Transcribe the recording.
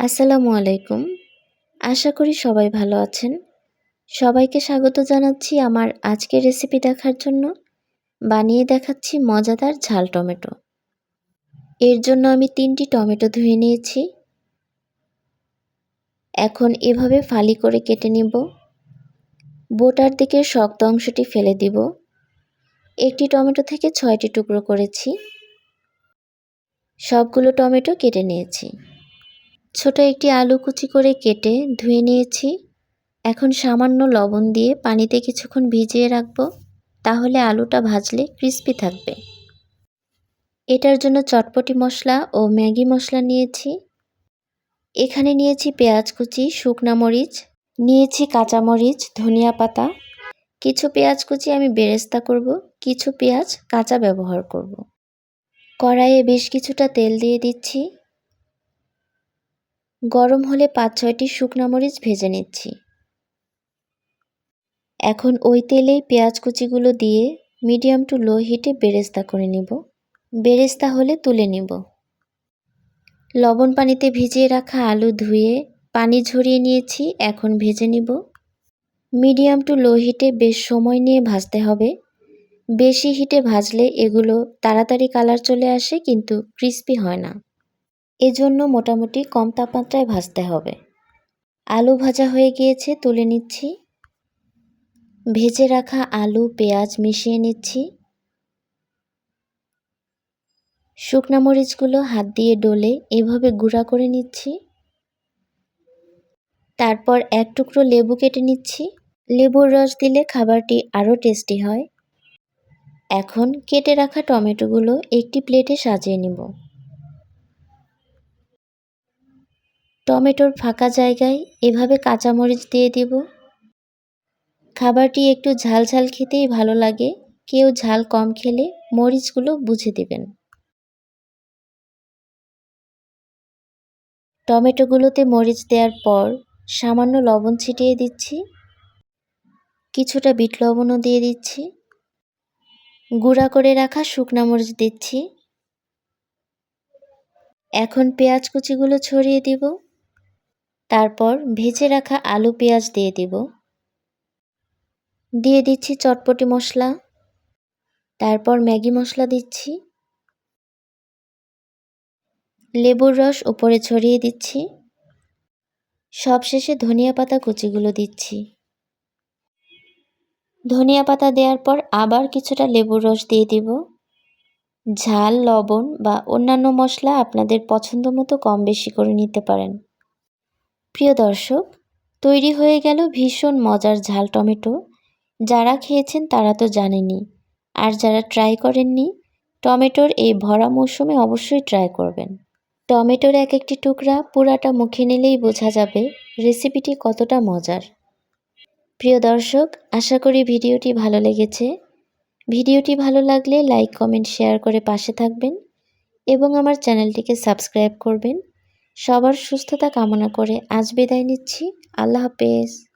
আসসালামু আলাইকুম। আশা করি সবাই ভালো আছেন। সবাইকে স্বাগত জানাচ্ছি আমার আজকের রেসিপি দেখার জন্য। বানিয়ে দেখাচ্ছি মজাদার ঝাল টমেটো। এর জন্য আমি তিনটি টমেটো ধুয়ে নিয়েছি। এখন এভাবে ফালি করে কেটে নিব। বোটার দিকের শক্ত অংশটি ফেলে দিব। একটি টমেটো থেকে ছয়টি টুকরো করেছি। সবগুলো টমেটো কেটে নিয়েছি। ছোট একটি আলু কুচি করে কেটে ধুয়ে নিয়েছি। এখন সামান্য লবণ দিয়ে পানিতে কিছুক্ষণ ভিজিয়ে রাখব, তাহলে আলুটা ভাজলে ক্রিস্পি থাকবে। এটার জন্য চটপটি মশলা ও ম্যাগি মশলা নিয়েছি। এখানে নিয়েছি পেঁয়াজ কুচি, শুকনা মরিচ, নিয়েছি কাঁচামরিচ ধনিয়া পাতা। কিছু পেঁয়াজ কুচি আমি বেরেস্তা করব, কিছু পেঁয়াজ কাঁচা ব্যবহার করব। কড়াইয়ে বেশ কিছুটা তেল দিয়ে দিচ্ছি। গরম হলে পাঁচ ছয়টি শুকনো মরিচ ভেজে নিচ্ছি। এখন ওই তেলেই পেঁয়াজ কুচিগুলো দিয়ে মিডিয়াম টু লো হিটে বেরেস্তা করে নিব। বেরেস্তা হলে তুলে নিব। লবণ পানিতে ভিজিয়ে রাখা আলু ধুয়ে পানি ঝরিয়ে নিয়েছি, এখন ভেজে নিব। মিডিয়াম টু লো হিটে বেশ সময় নিয়ে ভাজতে হবে। বেশি হিটে ভাজলে এগুলো তাড়াতাড়ি কালার চলে আসে, কিন্তু ক্রিস্পি হয় না। এজন্য মোটামুটি কম তাপমাত্রায় ভাজতে হবে। আলু ভাজা হয়ে গিয়েছে, তুলে নিচ্ছি। ভেজে রাখা আলু, পেঁয়াজ মিশিয়ে নিচ্ছি। শুকনা মরিচগুলো হাত দিয়ে ডলে এভাবে গুঁড়া করে নিচ্ছি। তারপর এক টুকরো লেবু কেটে নিচ্ছি। লেবুর রস দিলে খাবারটি আরও টেস্টি হয়। এখন কেটে রাখা টমেটোগুলো একটি প্লেটে সাজিয়ে নিব। টমেটোর ফাঁকা জায়গায় এভাবে কাঁচামরিচ দিয়ে দিব। খাবারটি একটু ঝাল ঝাল খেতেই ভালো লাগে। কেউ ঝাল কম খেলে মরিচগুলো বুঝে দিবেন। টমেটোগুলোতে মরিচ দেওয়ার পর সামান্য লবণ ছিটিয়ে দিচ্ছি। কিছুটা বিট লবণও দিয়ে দিচ্ছি। গুঁড়া করে রাখা শুকনা মরিচ দিচ্ছি। এখন পেঁয়াজ কুচিগুলো ছড়িয়ে দিব। তারপর ভেজে রাখা আলু পেঁয়াজ দিয়ে দিব। দিয়ে দিচ্ছি চটপটি মশলা। তারপর ম্যাগি মশলা দিচ্ছি। লেবুর রস উপরে ছড়িয়ে দিচ্ছি। সবশেষে ধনিয়া পাতা কুচিগুলো দিচ্ছি। ধনিয়া পাতা দেওয়ার পর আবার কিছুটা লেবুর রস দিয়ে দিব। ঝাল, লবণ বা অন্যান্য মশলা আপনাদের পছন্দ মতো কম বেশি করে নিতে পারেন। প্রিয় দর্শক, তৈরি হয়ে গেল ভীষণ মজার ঝাল টমেটো। যারা খেয়েছেন তারা তো জানেনি আর যারা ট্রাই করেননি, টমেটোর এই ভরা মৌসুমে অবশ্যই ট্রাই করবেন। টমেটোর এক একটি টুকরা পুরাটা মুখে নিলেই বোঝা যাবে রেসিপিটি কতটা মজার। প্রিয় দর্শক, আশা করি ভিডিওটি ভালো লেগেছে। ভিডিওটি ভালো লাগলে লাইক কমেন্ট শেয়ার করে পাশে থাকবেন এবং আমার চ্যানেলটিকে সাবস্ক্রাইব করবেন। সবার সুস্থতা কামনা করে আজ বিদায় নিচ্ছি। আল্লাহ হাফেজ।